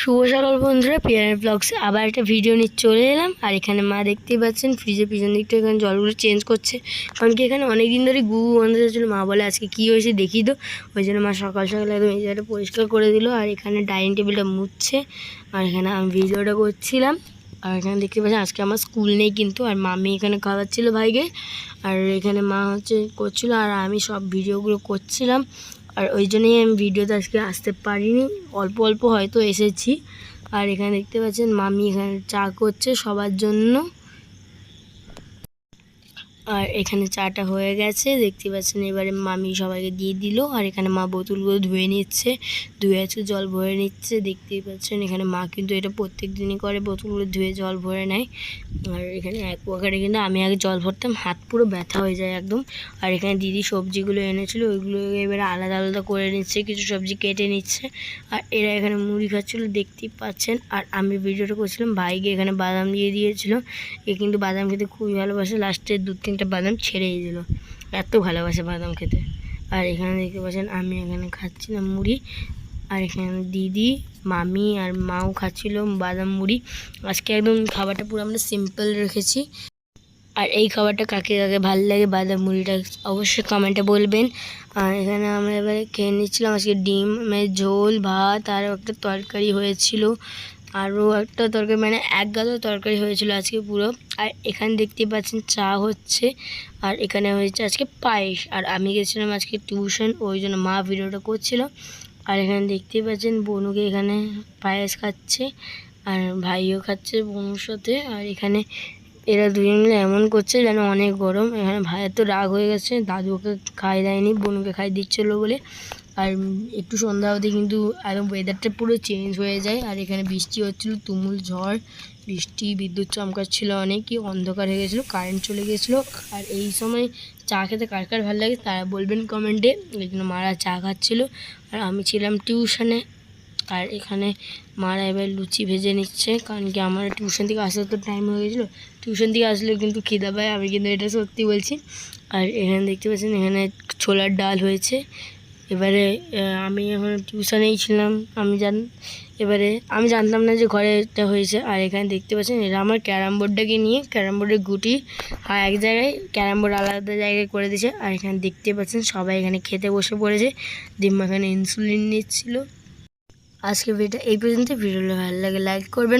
শুভ সকাল বন্ধুরা পিয়ার ব্লগসে আবার একটা ভিডিও নিয়ে চলে এলাম। আর এখানে মা দেখতেই পাচ্ছেন ফ্রিজের পিছন দিকটা এখানে জলগুলো চেঞ্জ করছে। কারণ কি এখানে অনেক দিন ধরে গু বন্ধ হয়েছিল মা বলে আজকে কী হয়েছে দেখি তো। ওই জন্য মা সকাল সকাল একদম এই জায়গাটা পরিষ্কার করে দিল, আর এখানে ডাইনিং টেবিলটা মুছছে। আর এখানে আমি ভিডিওটা করছিলাম। আর এখানে দেখতে পাচ্ছেন, আজকে আমার স্কুল নেই কিন্তু, আর মামি এখানে খাওয়াচ্ছিল ভাইকে। আর এখানে মা হচ্ছে করছিল, আর আমি সব ভিডিওগুলো করছিলাম। আর ওই জন্যই আমি ভিডিওতে আজকে আসতে পারিনি। অল্প অল্প হয়তো এসেছি। আর এখানে দেখতে পাচ্ছেন মামি এখানে চা করছে সবার জন্য। আর এখানে চাটা হয়ে গেছে, দেখতে পাচ্ছেন এবারে মামি সবাইকে দিয়ে দিল, আর এখানে মা বোতলগুলো ধুয়ে নিচ্ছে, ধুয়ে আছে জল ভরে নিচ্ছে, দেখতেই পাচ্ছেন এখানে মা কিন্তু এটা প্রত্যেক দিনই করে, বোতলগুলো ধুয়ে জল ভরে নেয়, আর এখানে এক প্রকারে কিন্তু আমি আগে জল ভরতাম, হাত পুরো ব্যথা হয়ে যায় একদম, আর এখানে দিদি সবজিগুলো এনেছিল, ওইগুলো এবারে আলাদা আলাদা করে নিচ্ছে, কিছু সবজি কেটে নিচ্ছে, আর এরা এখানে মুড়ি খাচ্ছিলো, দেখতেই পাচ্ছেন, আর আমি ভিডিওটা করছিলাম, ভাইকে এখানে বাদাম দিয়ে দিয়েছিল, এ কিন্তু বাদাম খেতে খুবই ভালোবাসে লাস্টে দু তিনটা বাদাম ছেড়েই দিল। এত ভালোবাসে বাদাম খেতে। আর এখানে দেখতে পাচ্ছেন, আমি এখানে খাচ্ছিলাম মুড়ি। আর এখানে দিদি, মামি আর মাও খাচ্ছিল বাদাম মুড়ি। আজকে একদম খাবারটা পুরো আমরা সিম্পল রেখেছি। আর এই খাবারটা কাকে কাকে ভালো লাগে বাদাম মুড়িটা অবশ্যই কমেন্টে বলবেন। আর এখানে আমরা এবারে খেয়ে নিচ্ছিলাম আজকে ডিমের ঝোল, ভাত আর একটা তরকারি হয়েছিল। আরও একটা তরকারি মানে এক গাদা তরকারি হয়েছিল আজকে পুরো। আর এখানে দেখতে পাচ্ছেন চা হচ্ছে, আর এখানে হয়েছে আজকে পায়েস। আর আমি গেছিলাম আজকে টিউশন, ওই জন্য মা ভিডিওটা করছিল। আর এখানে দেখতেই পাচ্ছেন বনুকে এখানে পায়েস খাচ্ছে, আর ভাইও খাচ্ছে বনুর সাথে। আর এখানে এরা দুজন মিলে এমন করছে যেন অনেক গরম। এখানে ভাইয়ের তো রাগ হয়ে গেছে দাদু ওকে খাই দেয়নি, বোনকে খাই দিচ্ছিল বলে। আর একটু সন্ধ্যা হতে কিন্তু একদম ওয়েদারটা পুরো চেঞ্জ হয়ে যায়। আর এখানে বৃষ্টি হচ্ছিল, তুমুল ঝড়, বৃষ্টি, বিদ্যুৎ চমকাচ্ছিল অনেকই অন্ধকার হয়ে গেছিল কারেন্ট চলে গেছিল। আর এই সময় চা খেতে কার কার ভালো লাগে তারা বলবেন কমেন্টে এই জন্য মারা চা খাচ্ছিলো। আর আমি ছিলাম টিউশনে আর এখানে মারা এবার লুচি ভেজে নিচ্ছে। কারণ কি আমার টিউশন থেকে আসতে তো টাইম হয়ে গেছিল। টিউশন থেকে আসলে কিন্তু খিদা পায়, আমি কিন্তু এটা সত্যি বলছি। আর এখানে দেখতে পাচ্ছেন, এখানে ছোলার ডাল হয়েছে। এবারে আমি এখন টিউশনেই ছিলাম, আমি জান, এবারে আমি জানতাম না যে ঘরে এটা হয়েছে। আর এখানে দেখতে পাচ্ছেন, এরা আমার ক্যারাম বোর্ডটাকে নিয়ে, ক্যারাম বোর্ডের গুটি, আর এক জায়গায় ক্যারাম বোর্ড আলাদা জায়গায় করে দিয়েছে। আর এখানে দেখতে পাচ্ছেন, সবাই এখানে খেতে বসে পড়েছে। দিম্মা এখানে ইনসুলিন নিচ্ছিল। আজকে ভিডিওটা এই পর্যন্ত ভিডিওটা ভালো লাগে লাইক করবেন।